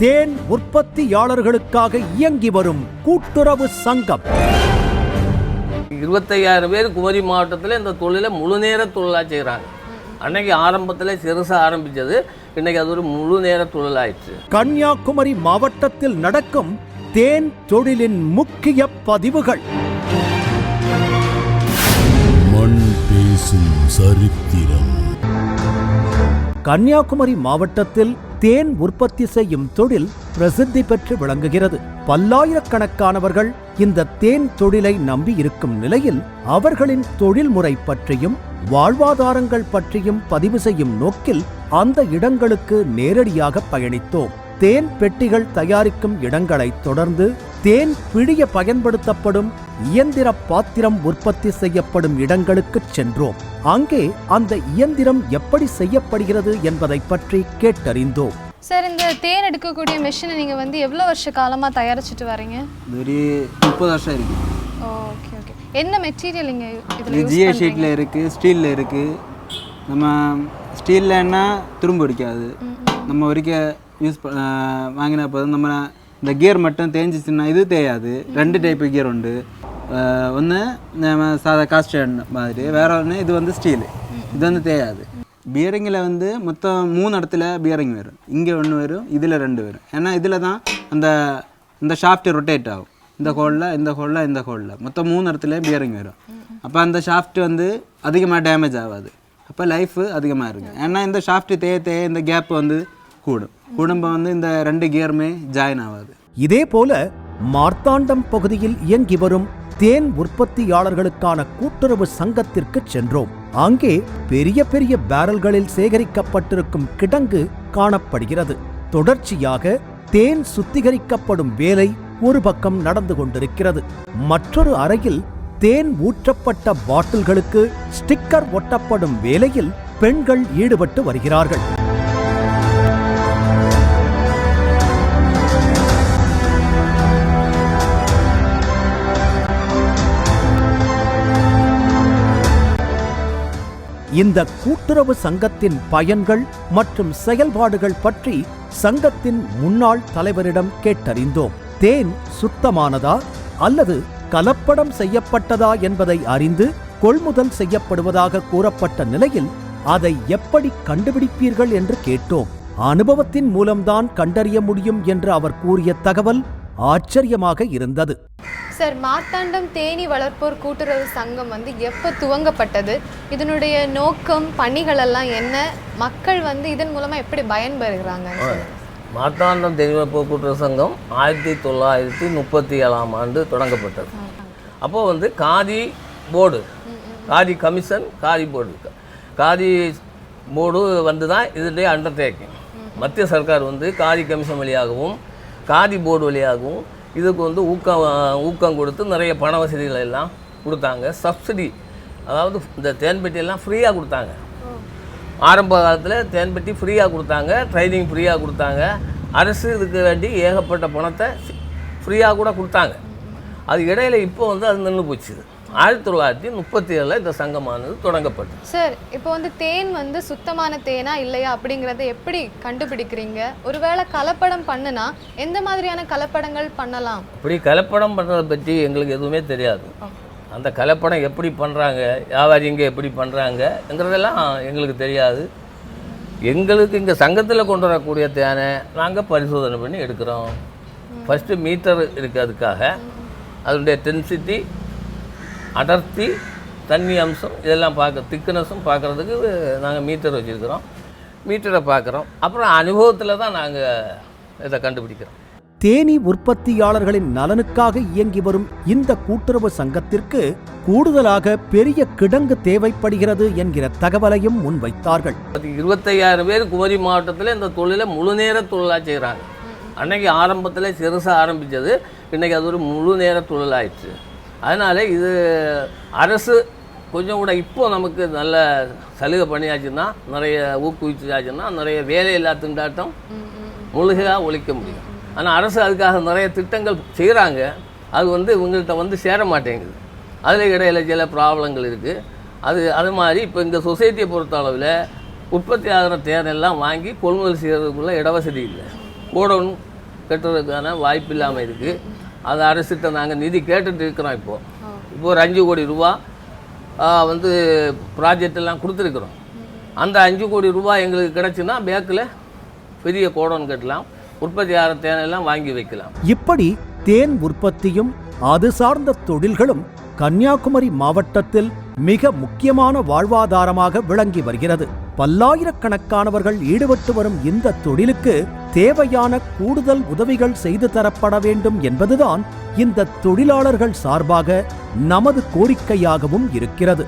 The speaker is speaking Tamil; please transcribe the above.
தேன் உற்பத்தியாளர்களுக்காக இயங்கி வரும் கூட்டுறவு சங்கம். இருபத்தையாயிரம் பேர் குமரி மாவட்டத்தில் இந்த தொழிலை முழு நேர தொழிலாக செய்கிறாங்க அன்னைக்கு ஆரம்பத்தில் சிறுசாக ஆரம்பித்தது இன்னைக்கு அது ஒரு முழு நேர தொழிலாயிடுச்சு. கன்னியாகுமரி மாவட்டத்தில் நடக்கும் தேன் தொழிலின் முக்கிய பதிவுகள். மண் பேசும் சரித்திரம். கன்னியாகுமரி மாவட்டத்தில் தேன் உற்பத்தி செய்யும் தொழில் பிரசித்தி பெற்று விளங்குகிறது. பல்லாயிரக்கணக்கானவர்கள் இந்த தேன் தொழிலை நம்பி இருக்கும் நிலையில் அவர்களின் தொழில்முறை பற்றியும் வாழ்வாதாரங்கள் பற்றியும் பதிவு செய்யும் நோக்கில் அந்த இடங்களுக்கு நேரடியாக பயணித்தோம். தேன் பெட்டிகள் தயாரிக்கும் இடங்களைத் தொடர்ந்து தேன் பிழிய பயன்படுத்தப்படும் இயந்திர பாத்திரம் உற்பத்தி செய்யப்படும் இடங்களுக்குச் சென்றோம். அங்கே அந்த இயந்திரம் எப்படி செய்யப்படுகிறது என்பதை பற்றி கேட்டறிந்தோம். சார் இந்த தேன் எடுக்கக்கூடிய மெஷினை நீங்கள் வந்து எவ்வளோ வருஷ காலமாக தயாரிச்சுட்டு வரீங்க? ஒரு முப்பது வருஷம் இருக்கு ஓகே ஓகே என்ன மெட்டீரியல் இங்கே இதில் ஜிஏ ஷீட்டில் இருக்குது ஸ்டீலில் இருக்குது நம்ம ஸ்டீல்லன்னா துரும்பு அடிக்காது. நம்ம வரைக்கும் யூஸ் வாங்கின போது நம்ம இந்த கியர் மட்டும் தேஞ்சிச்சுன்னா இது தேயாது. ரெண்டு டைப்பு கியர் உண்டு. ஒன்று நம்ம சாதா காஸ்டன் மாதிரி வேற ஒன்று இது வந்து ஸ்டீலு இது வந்து தேயாது. பியரிங்கில் வந்து மொத்தம் மூணு இடத்துல பியரிங் வரும். இங்கே ஒன்று வரும் இதில் ரெண்டு வரும். ஏன்னா இதில் தான் அந்த இந்த ஷாஃப்ட் ரொட்டேட் ஆகும். இந்த ஹோலில் இந்த ஹோலில் இந்த ஹோலில் மொத்தம் மூணு இடத்துல பியரிங் வரும். அப்போ அந்த ஷாஃப்ட் வந்து அதிகமாக டேமேஜ் ஆகாது. அப்போ லைஃப் அதிகமாக இருக்கும். ஏன்னா இந்த ஷாஃப்ட் தேய தேய இந்த கேப் வந்து கூடும். குடும்பம் வந்து இந்த ரெண்டு கியருமே ஜாயின் ஆகாது. இதே போல மார்த்தாண்டம் பகுதியில் இயங்கி வரும் தேன் உற்பத்தியாளர்களுக்கான கூட்டுறவு சங்கத்திற்கு சென்றோம். அங்கே பெரிய பெரிய பேரல்களில் சேகரிக்கப்பட்டிருக்கும் கிடங்கு காணப்படுகிறது. தொடர்ச்சியாக தேன் சுத்திகரிக்கப்படும் வேலை ஒரு பக்கம் நடந்து கொண்டிருக்கிறது. மற்றொரு அறையில் தேன் ஊற்றப்பட்ட பாட்டில்களுக்கு ஸ்டிக்கர் ஒட்டப்படும் வேலையில் பெண்கள் ஈடுபட்டு வருகிறார்கள். இந்த கூட்டுறவு சங்கத்தின் பயன்கள் மற்றும் செயல்பாடுகள் பற்றி சங்கத்தின் முன்னாள் தலைவரிடம் கேட்டறிந்தோம். தேன் சுத்தமானதா அல்லது கலப்படம் செய்யப்பட்டதா என்பதை அறிந்து கொள்முதல் செய்யப்படுவதாக கூறப்பட்ட நிலையில் அதை எப்படி கண்டுபிடிப்பீர்கள் என்று கேட்டோம். அனுபவத்தின் மூலம்தான் கண்டறிய முடியும் என்று அவர் கூறிய தகவல் ஆச்சரியமாக இருந்தது. சார் மார்த்தாண்டம் தேனி வளர்ப்போர் கூட்டுறவு சங்கம் வந்து எப்போ துவங்கப்பட்டது? இதனுடைய நோக்கம் பணிகள் எல்லாம் என்ன? மக்கள் வந்து இதன் மூலமாக எப்படி பயன்பெறுகிறாங்க மார்த்தாண்டம் தெய்வ போக்குவரத்து சங்கம் ஆயிரத்தி தொள்ளாயிரத்தி முப்பத்தி ஏழாம் ஆண்டு தொடங்கப்பட்டது. அப்போ வந்து Khadi board Khadi commission Khadi board. Khadi board வந்து தான் இதனுடைய அண்டர்டேக்கிங் மத்திய சர்க்கார் வந்து காதி கமிஷன் வழியாகவும் காதி போர்டு வழியாகவும் இதுக்கு வந்து ஊக்கம் ஊக்கம் கொடுத்து நிறைய பண வசதிகள் எல்லாம் கொடுத்தாங்க. சப்சிடி அதாவது இந்த தேன்பெட்டியெல்லாம் ஃப்ரீயாக கொடுத்தாங்க. ஆரம்ப காலத்தில் தேன்பெட்டி ஃப்ரீயாக கொடுத்தாங்க ட்ரைனிங் ஃப்ரீயாக கொடுத்தாங்க. அரசு இதுக்கு வேண்டி ஏகப்பட்ட பணத்தை ஃப்ரீயாக கூட கொடுத்தாங்க. அது இடையில இப்போ வந்து அது நின்று போச்சு. ஆயிரத்தி தொள்ளாயிரத்தி முப்பத்தி ஏழில் இந்த சங்கமானது தொடங்கப்பட்டது. சார் இப்போ வந்து தேன் வந்து சுத்தமான தேனா இல்லையா அப்படிங்கிறத எப்படி கண்டுபிடிக்கிறீங்க? ஒருவேளை கலப்படம் பண்ணுனா எந்த மாதிரியான கலப்படங்கள் பண்ணலாம்? இப்படி கலப்படம் பண்ணுறதை பற்றி எங்களுக்கு எதுவுமே தெரியாது. அந்த கலப்படம் எப்படி பண்ணுறாங்க வியாபாரிங்க எப்படி பண்ணுறாங்கங்கிறதெல்லாம் எங்களுக்கு தெரியாது. எங்களுக்கு இங்கே சங்கத்தில் கொண்டு வரக்கூடிய தேனை நாங்கள் பரிசோதனை பண்ணி எடுக்கிறோம். ஃபஸ்ட்டு மீட்டர் இருக்குது அதுக்காக. அதனுடைய டென்சிட்டி அடர்த்தி தண்ணி அம்சம் இதெல்லாம் பார்க்க திக்னஸும் பார்க்குறதுக்கு நாங்கள் மீட்டர் வச்சுருக்கிறோம். மீட்டரை பார்க்குறோம். அப்புறம் அனுபவத்தில் தான் நாங்கள் இதை கண்டுபிடிக்கிறோம். தேனீ உற்பத்தியாளர்களின் நலனுக்காக இயங்கி வரும் இந்த கூட்டுறவு சங்கத்திற்கு கூடுதலாக பெரிய கிடங்கு தேவைப்படுகிறது என்கிற தகவலையும் முன்வைத்தார்கள். இருபத்தையாயிரம் பேர் குமரி மாவட்டத்தில் இந்த தொழிலை முழு நேர தொழிலாக செய்கிறாங்க அன்னைக்கு ஆரம்பத்தில் சிறுசாக ஆரம்பித்தது இன்றைக்கி அது ஒரு முழு நேர தொழிலாயிடுச்சு. அதனால் இது அரசு கொஞ்சம் கூட இப்போ நமக்கு நல்ல சலுகை பண்ணியாச்சுன்னா நிறைய ஊக்குவிச்சாச்சுன்னா நிறைய வேலையில்லா திண்டாட்டம் முழுகையாக ஒழிக்க முடியும். ஆனால் அரசு அதுக்காக நிறைய திட்டங்கள் செய்கிறாங்க அது வந்து இவங்கள்ட்ட வந்து சேர மாட்டேங்குது. அதில் இடையில சில ப்ராப்ளங்கள் இருக்குது அது அது மாதிரி இப்போ இந்த சொசைட்டியை பொறுத்த அளவில் உற்பத்தி ஆகிற தேனெல்லாம் வாங்கி கொள்முதல் செய்கிறதுக்குள்ள இடவசதி இல்லை. கோடவுன் கட்டுறதுக்கான வாய்ப்பு இல்லாமல் இருக்குது அது அரசிட்ட நாங்கள் நிதி கேட்டுட்டு இருக்கிறோம் இப்போது இப்போ ஒரு அஞ்சு கோடி ரூபா வந்து ப்ராஜெக்ட் எல்லாம் கொடுத்துருக்குறோம். அந்த அஞ்சு கோடி ரூபாய் எங்களுக்கு கிடச்சுன்னா பேக்கில் பெரிய கோடோன் கட்டலாம் உற்பத்தி ஆகிற தேனையெல்லாம் வாங்கி வைக்கலாம். இப்படி தேன் உற்பத்தியும் அது சார்ந்த தொழில்களும் கன்னியாகுமரி மாவட்டத்தில் மிக முக்கியமான வாழ்வாதாரமாக விளங்கி வருகிறது. பல்லாயிரக்கணக்கானவர்கள் ஈடுபட்டு வரும் இந்த தொழிலுக்கு தேவையான கூடுதல் உதவிகள் செய்து தரப்பட வேண்டும் என்பதுதான் இந்த தொழிலாளர்கள் சார்பாக நமது கோரிக்கையாகவும் இருக்கிறது.